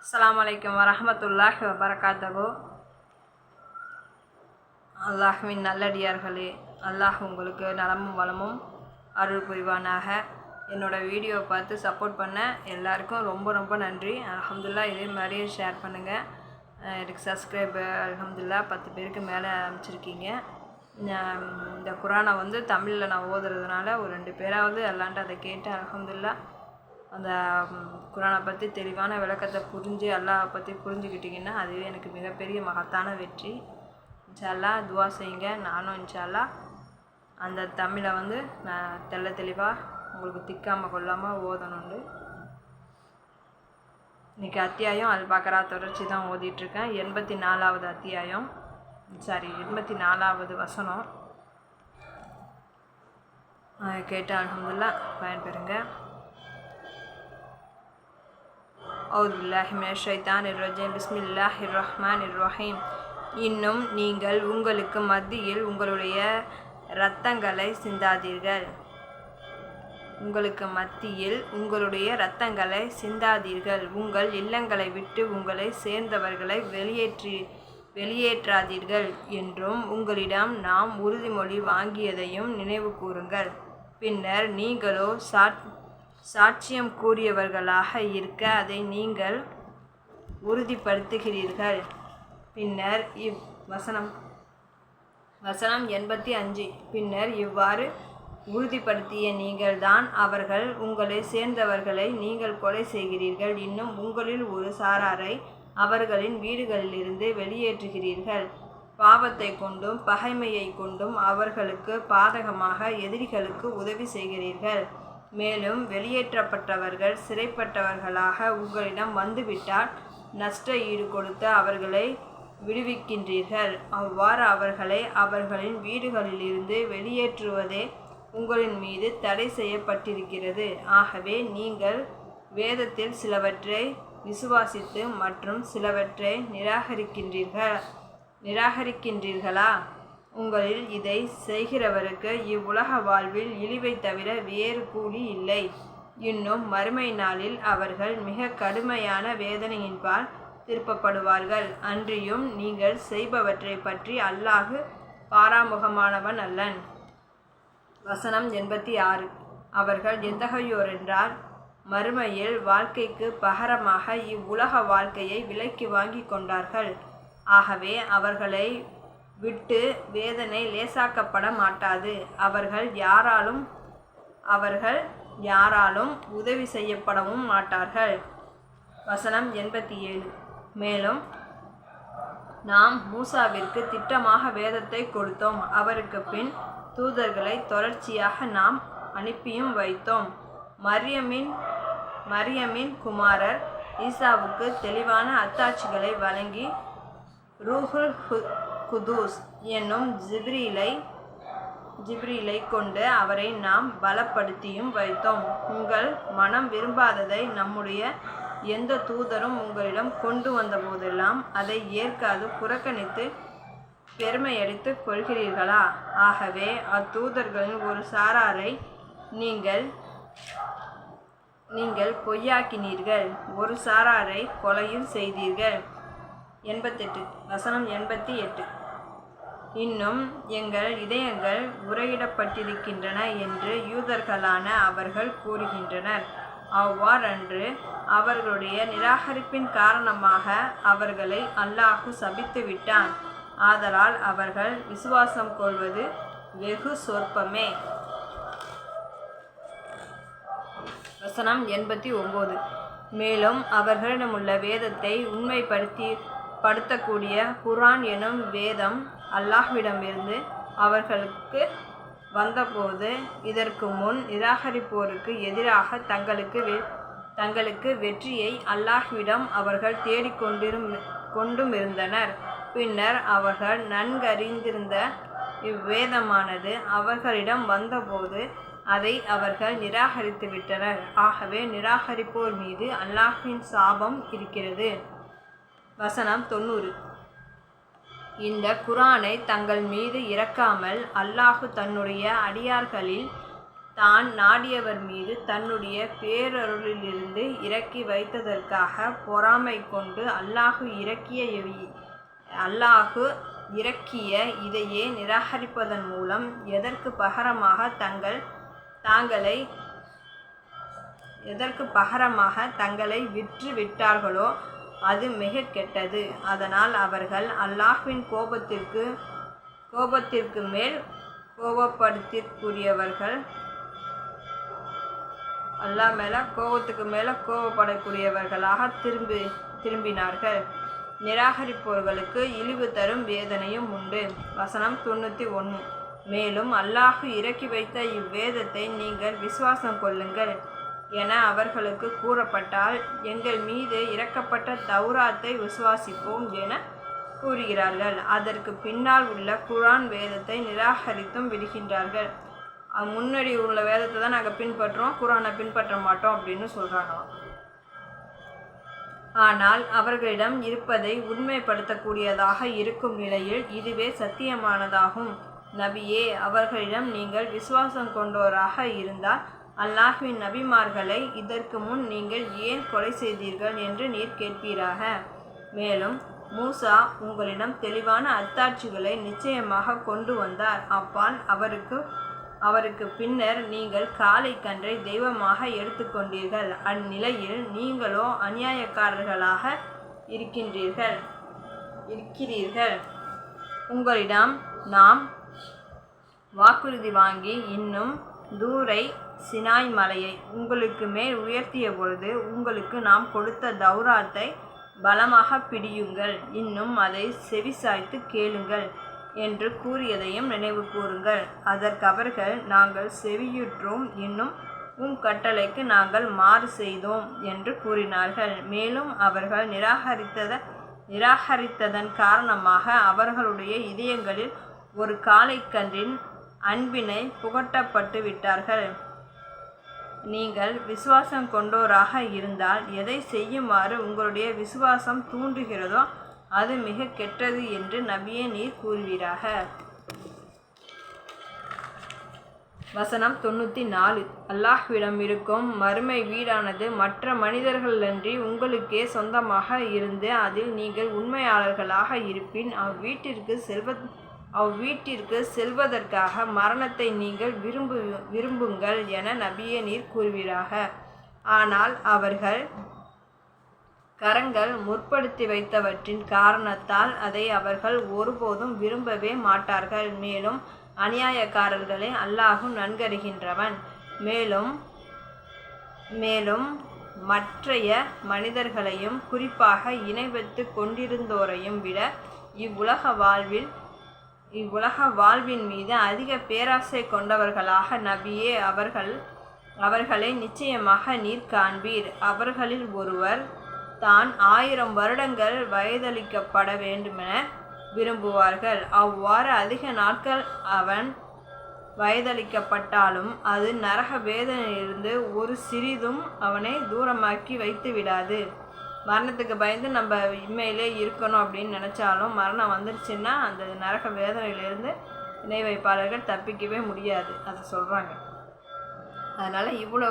அஸ்லாம் அலைக்கும் வரஹமத்துல்லாஹி வபரகாத்தகு அல்லாஹுவின் நல்லடியார்களே அல்லாஹ் உங்களுக்கு நலமும் வளமும் அருள் புரிவானாக. என்னோடய வீடியோ பார்த்து சப்போர்ட் பண்ண எல்லாருக்கும் ரொம்ப ரொம்ப நன்றி. அலமதுல்லா இதே மாதிரியே ஷேர் பண்ணுங்கள் எனக்கு சப்ஸ்கிரைப் அலமதுல்லா பத்து பேருக்கு மேலே அனுப்பிச்சிருக்கீங்க. இந்த குரானை வந்து தமிழில் நான் ஓதுறதுனால ஒரு ரெண்டு பேராவது எல்லான்ட்டு அதை கேட்டு அலமதுல்லா அந்த குரானை பற்றி தெளிவான விளக்கத்தை புரிஞ்சு அல்லாஹ் பற்றி புரிஞ்சுக்கிட்டிங்கன்னா அதுவே எனக்கு மிகப்பெரிய மகத்தான வெற்றி. இன்ஷால்லா துவா செய்யுங்க. நானும் இன்ஷால்லா அந்த தமிழை வந்து நான் தெள்ள தெளிவாக உங்களுக்கு திக்காமல் கொள்ளாமல் ஓதணுண்டு. இன்றைக்கி அத்தியாயம் அது பக்ரா தொடர்ச்சி தான் ஓதிட்டுருக்கேன். எண்பத்தி நாலாவது அத்தியாயம். சாரி எண்பத்தி நாலாவது வசனம். அஹ் கேட்டு பயன்பெறுங்க. அவுது பில்லாஹி மினஷ் ஷைத்தானிர் ரஜீம் பிஸ்மில்லாஹிர் இன்னும் நீங்கள் உங்களுக்கு மத்தியில் உங்களுடைய இரத்தங்களை சிந்தாதீர்கள். உங்களுக்கு மத்தியில் உங்களுடைய இரத்தங்களை சிந்தாதீர்கள். உங்கள் இல்லங்களை விட்டு உங்களை சேர்ந்தவர்களை வெளியேற்றி வெளியேற்றாதீர்கள் என்றும் உங்களிடம் நாம் உறுதிமொழி வாங்கியதையும் நினைவு கூறுங்கள். பின்னர் நீங்களோ சாட் சாட்சியம் கூறியவர்களாக இருக்க அதை நீங்கள் உறுதிப்படுத்துகிறீர்கள். பின்னர் இவ் வசனம். வசனம் எண்பத்தி அஞ்சு. பின்னர் இவ்வாறு உறுதிப்படுத்திய நீங்கள்தான் அவர்கள் உங்களை சேர்ந்தவர்களை நீங்கள் கொலை செய்கிறீர்கள். இன்னும் உங்களில் ஒரு சாராரை அவர்களின் வீடுகளிலிருந்து வெளியேற்றுகிறீர்கள். பாவத்தை கொண்டும் பகைமையை கொண்டும் அவர்களுக்கு பாதகமாக எதிரிகளுக்கு உதவி செய்கிறீர்கள். மேலும் வெளியேற்றப்பட்டவர்கள் சிறைப்பட்டவர்களாக உங்களிடம் வந்துவிட்டால் நஷ்ட ஈடு கொடுத்து அவர்களை விடுவிக்கின்றீர்கள். அவ்வாறு அவர்களை அவர்களின் வீடுகளிலிருந்து வெளியேற்றுவதே உங்களின் மீது தடை செய்யப்பட்டிருக்கிறது. ஆகவே நீங்கள் வேதத்தில் சிலவற்றை விசுவாசித்து மற்றும் சிலவற்றை நிராகரிக்கின்றீர்கள். நிராகரிக்கின்றீர்களா? உங்களில் இதை செய்கிறவருக்கு இவ்வுலக வாழ்வில் இழிவை தவிர வேறு கூலி இல்லை. இன்னும் மறுமை நாளில் அவர்கள் மிக கடுமையான வேதனையின்பால் திருப்பப்படுவார்கள். அன்றியும் நீங்கள் செய்பவற்றை பற்றி அல்லாஹு பாராமுகமானவன் அல்லன். வசனம் எண்பத்தி ஆறு அவர்கள் எத்தகையோர் என்றால் மறுமையில் வாழ்க்கைக்கு பகரமாக இவ்வுலக வாழ்க்கையை விலைக்கு வாங்கி கொண்டார்கள். ஆகவே அவர்களை விட்டு வேதனை லேசாக்கப்பட மாட்டாது. அவர்கள் யாராலும் அவர்கள் யாராலும் உதவி செய்யப்படவும் மாட்டார்கள். வசனம் எண்பத்தி ஏழு மேலும் நாம் மூசாவிற்கு திட்டமாக வேதத்தை கொடுத்தோம். அவருக்கு பின் தூதர்களை தொடர்ச்சியாக நாம் அனுப்பியும் வைத்தோம். மரியமின் மரியமின் குமாரர் ஈசாவுக்கு தெளிவான அத்தாட்சிகளை வழங்கி ரூஹுல் ஹு- குதூஸ் என்னும் ஜிப்ரீலை ஜிப்ரீலை கொண்டு அவரை நாம் பலப்படுத்தியும் வைத்தோம். உங்கள் மனம் விரும்பாததை நம்முடைய எந்த தூதரும் உங்களிடம் கொண்டு வந்த போதெல்லாம் அதை ஏற்காது புறக்கணித்து பெருமையடித்து கொள்கிறீர்களா? ஆகவே அத்தூதர்களின் ஒரு சாராரை நீங்கள் நீங்கள் பொய்யாக்கினீர்கள். ஒரு சாராரை கொலையும் செய்தீர்கள். எண்பத்தெட்டு வசனம் எண்பத்தி எட்டு. இன்னும் எங்கள் இதயங்கள் உரையிடப்பட்டிருக்கின்றன என்று யூதர்களான அவர்கள் கூறுகின்றனர். அவ்வாறன்று அவர்களுடைய நிராகரிப்பின் காரணமாக அவர்களை அல்லாஹு சபித்து விட்டான் ஆதலால் அவர்கள் விசுவாசம் கொள்வது வெகு சொற்பமே. வசனம் எண்பத்தி ஒம்பது. மேலும் அவர்களிடமுள்ள வேதத்தை உண்மைப்படுத்தி படுத்தக்கூடிய குரான் எனும் வேதம் அல்லாஹ்விடமிருந்து அவர்களுக்கு வந்தபோது இதற்கு முன் நிராகரிப்போருக்கு எதிராக தங்களுக்கு வெ தங்களுக்கு வெற்றியை அல்லாஹ்விடம் அவர்கள் தேடிக்கொண்டிரும் கொண்டும் இருந்தனர் பின்னர் அவர்கள் நன்கறிந்திருந்த இவ்வேதமானது அவர்களிடம் வந்தபோது அதை அவர்கள் நிராகரித்து விட்டனர் ஆகவே நிராகரிப்போர் மீது அல்லாஹின் சாபம் இருக்கிறது. வசனம் தொண்ணூறு. இந்த குரானை தங்கள் மீது இறக்காமல் அல்லாஹு தன்னுடைய அடியார்களில் தான் நாடியவர் மீது தன்னுடைய பேரருளிலிருந்து இறக்கி வைத்ததற்காக பொறாமை கொண்டு அல்லாஹு இறக்கிய அல்லாஹு இறக்கிய இதையே நிராகரிப்பதன் மூலம் எதற்கு பகரமாக தங்கள் தாங்களை எதற்கு பகரமாக தங்களை விற்று விட்டார்களோ அது மிக கெட்டது. அதனால் அவர்கள் அல்லாஹ்வின் கோபத்திற்கு கோபத்திற்கு மேல் கோபப்படுத்திற்குரியவர்கள் அல்லாஹ் மேலே கோபத்துக்கு மேலே கோபப்படக்கூடியவர்களாக திரும்பி திரும்பினார்கள். நிராகரிப்பவர்களுக்கு இழிவு தரும் வேதனையும் உண்டு. வசனம் தொண்ணூற்றி ஒன்று மேலும் அல்லாஹ் இறக்கி வைத்த இவ்வேதத்தை நீங்கள் விசுவாசம் கொள்ளுங்கள். என அவர்களுக்கு கூறப்பட்டால் எங்கள் மீது இறக்கப்பட்ட தௌராத்தை விசுவாசிப்போம் என கூறுகிறார்கள். அதற்கு பின்னால் உள்ள குரான் வேதத்தை நிராகரித்தும் விடுகின்றார்கள். முன்னாடி உள்ள வேதத்தை தான் நாங்கள் பின்பற்றுறோம் குரானை பின்பற்ற மாட்டோம் அப்படின்னு சொல்கிறாங்களாம் ஆனால் அவர்களிடம் இருப்பதை உண்மைப்படுத்தக்கூடியதாக இருக்கும் நிலையில் இதுவே சத்தியமானதாகும். நபியே அவர்களிடம் நீங்கள் விசுவாசம் கொண்டோராக இருந்தால் அல்லாஹ்வின் நபிமார்களை இதற்கு முன் நீங்கள் ஏன் கொலை செய்தீர்கள்? என்று நீர் கேட்பீராக. மேலும் மூசா உங்களிடம் தெளிவான அத்தாட்சிகளை நிச்சயமாக கொண்டு வந்தார். அப்பால் அவருக்கு அவருக்கு பின்னர் நீங்கள் காலை கன்றை தெய்வமாக எடுத்துக்கொண்டீர்கள் அந்நிலையில் நீங்களோ அநியாயக்காரர்களாக இருக்கின்றீர்கள் இருக்கிறீர்கள். உங்களிடம் நாம் வாக்குறுதி வாங்கி இன்னும் தூரை சினாய் மலையை உங்களுக்கு மேல் உயர்த்திய பொழுது உங்களுக்கு நாம் கொடுத்த தௌராத்தை பலமாக பிடியுங்கள். இன்னும் அதை செவிசாய்த்து கேளுங்கள் என்று கூறியதையும் நினைவு கூறுங்கள். அதற்கு அவர்கள் நாங்கள் செவியுற்றோம் இன்னும் உம் கட்டளைக்கு நாங்கள் மாறு செய்தோம் என்று கூறினார்கள். மேலும் அவர்கள் நிராகரித்தத நிராகரித்ததன் காரணமாக அவர்களுடைய இதயங்களில் ஒரு காளைக்கன்றின் அன்பினை புகட்டப்பட்டு விட்டார்கள். நீங்கள் விசுவாசம் கொண்டோராக இருந்தால் எதை செய்யுமாறு உங்களுடைய விசுவாசம் தூண்டுகிறதோ அது மிக கெட்டது என்று நபியே நீர் கூறுவீராக. வசனம் தொண்ணூற்றி நாலு. அல்லாஹ்விடம் இருக்கும் மறுமை வீடானது மற்ற மனிதர்களன்றி உங்களுக்கே சொந்தமாக இருந்து அதில் நீங்கள் உண்மையாளர்களாக இருப்பின் அவ்வீட்டிற்கு செல்வ அவ்வீட்டிற்கு செல்வதற்காக மரணத்தை நீங்கள் விரும்பு விரும்புங்கள் என நபியே நீர் கூறுவீராக. ஆனால் அவர்கள் கரங்கள் முற்படுத்தி வைத்தவற்றின் காரணத்தால் அதை அவர்கள் ஒருபோதும் விரும்பவே மாட்டார்கள். மேலும் அநியாயக்காரர்களை அல்லாஹும் நன்கறிகின்றவன். மேலும் மேலும் மற்றைய மனிதர்களையும் குறிப்பாக இணைவத்து கொண்டிருந்தோரையும் விட இவ்வுலக வாழ்வில் இவ்வுலக வாழ்வின் மீது அதிக பேராசை கொண்டவர்களாக நபியே அவர்கள் அவர்களை நிச்சயமாக நீர் காண்பீர். அவர்களில் ஒருவர் தான் ஆயிரம் வருடங்கள் வயதளிக்கப்பட வேண்டுமென விரும்புவார்கள். அவ்வாறு அதிக நாட்கள் அவன் வயதளிக்கப்பட்டாலும் அது நரக வேதனையிலிருந்து ஒரு சிறிதும் அவனை தூரமாக்கி வைத்து விடாது மரணத்துக்கு பயந்து நம்ம இம்மையிலே இருக்கணும் அப்படின்னு நினச்சாலும் மரணம் வந்துருச்சுன்னா அந்த நரக வேதனையிலேருந்து இணை வைப்பாளர்கள் தப்பிக்கவே முடியாது. அதை சொல்கிறாங்க அதனால் இவ்வளோ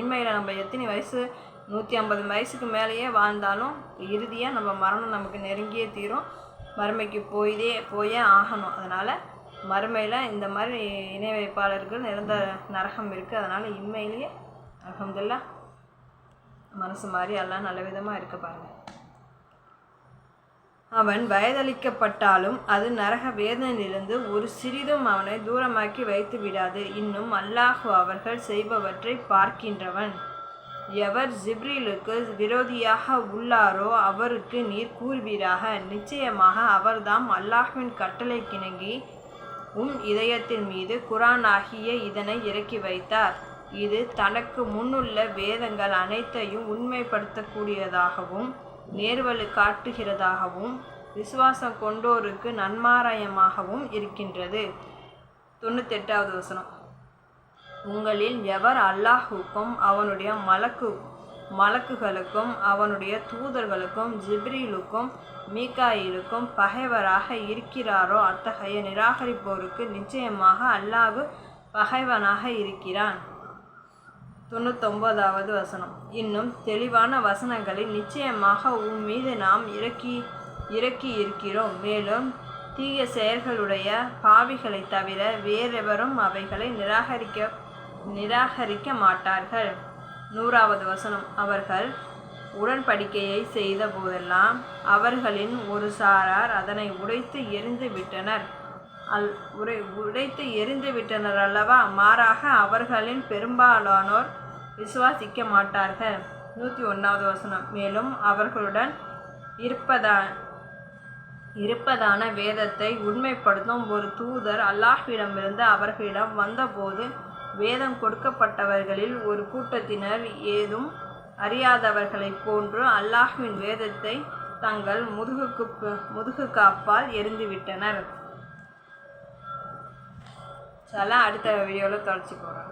இன்மையில் நம்ம எத்தனை வயசு நூற்றி ஐம்பது வயசுக்கு மேலேயே வாழ்ந்தாலும் இறுதியாக நம்ம மரணம் நமக்கு நெருங்கியே தீரும். மறுமைக்கு போய்தே போயே ஆகணும். அதனால் மறுமையில் இந்த மாதிரி இணை வைப்பாளர்கள் நிரந்தர நரகம் இருக்குது அதனால் இம்மையிலேயே அலமதுல்லா மனசு மாதிரி எல்லாம் நல்ல விதமாக இருக்க பாருங்க. அவன் வயதளிக்கப்பட்டாலும் அது நரக வேதனையிலிருந்து ஒரு சிறிதும் அவனை தூரமாக்கி வைத்து விடாது. இன்னும் அல்லாஹு அவர்கள் செய்பவற்றை பார்க்கின்றவன். எவர் ஜிப்ரிலுக்கு விரோதியாக உள்ளாரோ அவருக்கு நீர் கூறுவீராக. நிச்சயமாக அவர்தாம் அல்லாஹ்வின் கட்டளை கிணங்கி உம் இதயத்தின் மீது குரான் ஆகிய இதனை இறக்கி வைத்தார். இது தனக்கு முன்னுள்ள வேதங்கள் அனைத்தையும் உண்மைப்படுத்தக்கூடியதாகவும் நேர்வழி காட்டுகிறதாகவும் விசுவாசம் கொண்டோருக்கு நன்மாராயமாகவும் இருக்கின்றது. தொண்ணூத்தெட்டாவது வசனம். உங்களில் எவர் அல்லாஹுக்கும் அவனுடைய மலக்கு மலக்குகளுக்கும் அவனுடைய தூதர்களுக்கும் ஜிப்ரீலுக்கும் மீகாயிலுக்கும் பகைவராக இருக்கிறாரோ அத்தகைய நிராகரிப்போருக்கு நிச்சயமாக அல்லாஹு பகைவனாக இருக்கிறான். தொண்ணூத்தொன்பதாவது வசனம். இன்னும் தெளிவான வசனங்களில் நிச்சயமாக உன் மீது நாம் இறக்கி இறக்கி இருக்கிறோம். மேலும் தீய செயல்களுடைய பாவிகளை தவிர வேறெவரும் அவைகளை நிராகரிக்க நிராகரிக்க மாட்டார்கள். நூறாவது வசனம். அவர்கள் உடன்படிக்கையை செய்த போதெல்லாம் அவர்களின் ஒரு சாரார் அதனை உடைத்து எரிந்து விட்டனர். அல் உரை உடைத்து எரிந்து விட்டனர் அல்லவா? மாறாக அவர்களின் பெரும்பாலானோர் விசுவாசிக்க மாட்டார்கள் நூற்றி ஒன்றாவது வசனம். மேலும் அவர்களுடன் இருப்பதா இருப்பதான வேதத்தை உண்மைப்படுத்தும் ஒரு தூதர் அல்லாஹ்விடமிருந்து அவர்களிடம் வந்தபோது வேதம் கொடுக்கப்பட்டவர்களில் ஒரு கூட்டத்தினர் ஏதும் அறியாதவர்களைப் போன்று அல்லாஹ்வின் வேதத்தை தங்கள் முதுகுக்கு முதுகுக்கு அப்பால் எரிந்துவிட்டனர் சில அடுத்த வீடியோவில் தொலைச்சி போகிறோம்